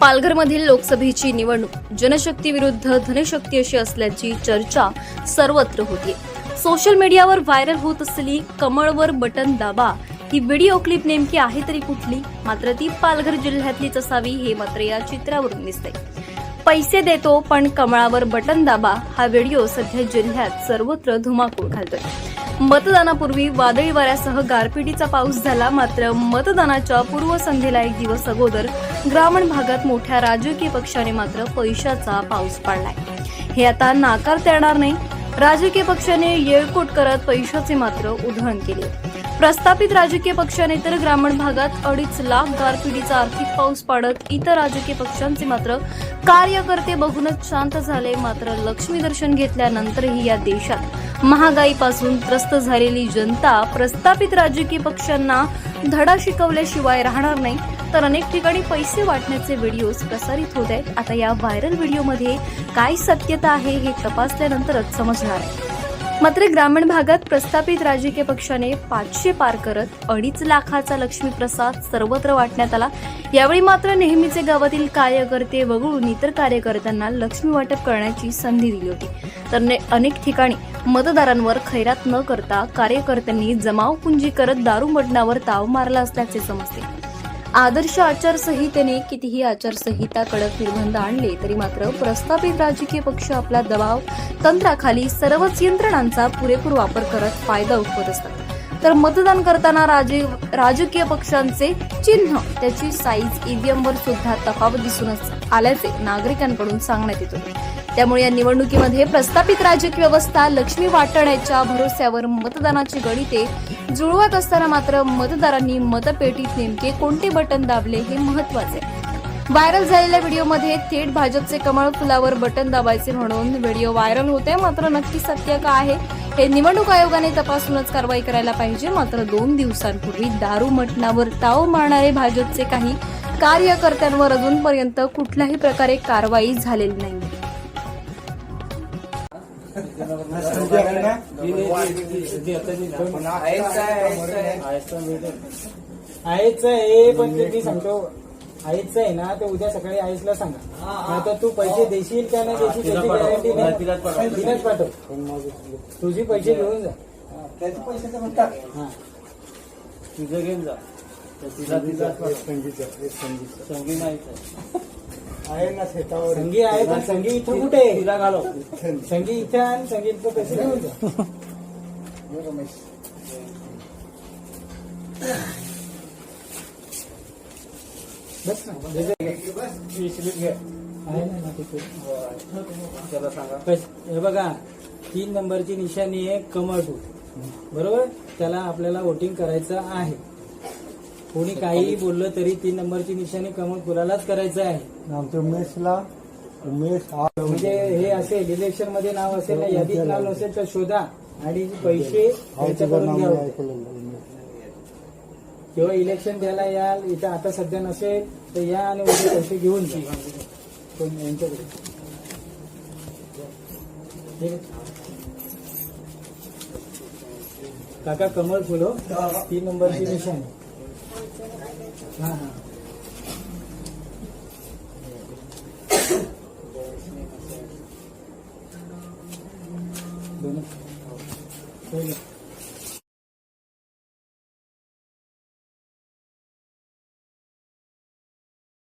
पालघरमधील लोकसभेची निवडणूक. जनशक्ती विरुद्ध धनशक्ती अशी असल्याची चर्चा सर्वत्र होती सोशल मीडियावर व्हायरल होत असलेली कमळवर बटन दाबा ही व्हिडिओ क्लिप नेमकी आहे तरी कुठली? मात्र ती पालघर जिल्ह्यातलीच असावी हे मात्र या चित्रावरून दिसतंय. पैसे देतो पण कमळावर बटन दाबा हा व्हिडिओ सध्या जिल्ह्यात सर्वत्र धुमाकूळ घालतोय. मतदानापूर्वी वादळी वाऱ्यासह गारपिटीचा पाऊस झाला मात्र मतदानाच्या पूर्वसंध्येला एक दिवस अगोदर ग्रामीण भागात मोठ्या राजकीय पक्षाने मात्र पैशाचा पाऊस पाडलाय. हे आता नाकारता येणार नाही. राजकीय पक्षाने येळकोट करत पैशाचे मात्र उधळण केले. प्रस्थापित राजकीय पक्षाने तर ग्रामीण भागात अडीच लाख गारपिटीचा आर्थिक पाऊस पाडत इतर राजकीय पक्षांचे मात्र कार्यकर्ते बघूनच शांत झाले. मात्र लक्ष्मी दर्शन घेतल्यानंतरही या देशात महागाईपासून त्रस्त झालेली जनता प्रस्थापित राजकीय पक्षांना धडा शिकवल्याशिवाय राहणार नाही. तर अनेक ठिकाणी पैसे वाटण्याचे व्हिडिओज प्रसारित होत आहेत. आता या व्हायरल व्हिडिओमध्ये काय सत्यता आहे हे तपासल्यानंतरच समजणार आहे. मात्र ग्रामीण भागात प्रस्थापित राजकीय पक्षाने पाचशे पार करत अडीच लाखाचा लक्ष्मी प्रसाद सर्वत्र वाटण्यात आला. यावेळी मात्र नेहमीचे गावातील कार्यकर्ते वगळून इतर कार्यकर्त्यांना लक्ष्मी वाटप करण्याची संधी दिली होती. तर ने- अनेक ठिकाणी मतदारांवर खैरात न करता कार्यकर्त्यांनी जमावपुंजी करत दारू मटणावर ताव मारला असल्याचे समजते. आदर्श आचारसंहितेने कितीही आचारसंहिता कडक निर्बंध आणले तरी मात्र प्रस्थापित राजकीय पक्ष आपला दबाव तंत्राखाली सर्वच यंत्रणांचा पुरेपूर वापर करत फायदा उठवत असतात. तर मतदान करताना राजे राजकीय पक्षांचे चिन्ह त्याची साईज ईव्हीएम वर सुद्धा तफावत दिसूनच आल्याचे नागरिकांकडून सांगण्यात येतो त्यामुळे या निवडणुकीमध्ये प्रस्थापित राजकीय व्यवस्था लक्ष्मी वाटण्याच्या भरोस्यावर मतदानाची गणिते जुळवत असताना मात्र मतदारांनी मतपेटीत नेमके कोणते बटन दाबले हे महत्त्वाचे व्हायरल झालेल्या व्हिडिओमध्ये थेट भाजपचे कमळ फुलावर बटन दाबायचे म्हणून व्हिडिओ व्हायरल होते मात्र नक्की सत्य का आहे? हे निवडणूक आयोगाने तपासूनच कारवाई करायला पाहिजे. मात्र दोन दिवसांपूर्वी दारू मटणावर ताव मारणारे भाजपचे काही कार्यकर्त्यांवर अजूनपर्यंत कुठल्याही प्रकारे कारवाई झालेली नाही. आहेच आहे पण ते मी सांगतो. आईच आहे ना ते उद्या सकाळी आईसला सांगा. नाहीतर तू पैसे देशील का नाही देशील त्याची गॅरंटी नाही. तिलाच पाठव. तुझी पैसे घेऊन जा. त्याचे पैसे तर म्हणतात हा. तुझं घेऊन जा. तर तिला तिला संगी नाही आहे ना शेतावर. संगी आहे पण संगी इथं कुठे? आहे? तिला घालो संगी इथे आहे आणि संगी इथं पैसे घेऊन जा. हे रमेश. बस. त्याला सांगा. हे बघा तीन नंबरची निशाणी आहे कमळ बरोबर? त्याला आपल्याला वोटिंग करायचं आहे. कोणी काही बोललं तरी तीन नंबरची निशाणी कमळ फुलालाच करायचं आहे. आमच्या उमेशला. उमेश म्हणजे हे असेल इलेक्शनमध्ये नाव असेल ना यादीत नाव नसेल तर शोधा. आणि पैसे त्यांच्याकडून घ्या किंवा इलेक्शन द्यायला याल इथं आता सध्या नसेल तर या आणि उद्या पैसे घेऊन जा यांच्याकडे ठीक आहे. काका कमल फुलो तीन नंबरची मिशन हा हा. दोन ठीक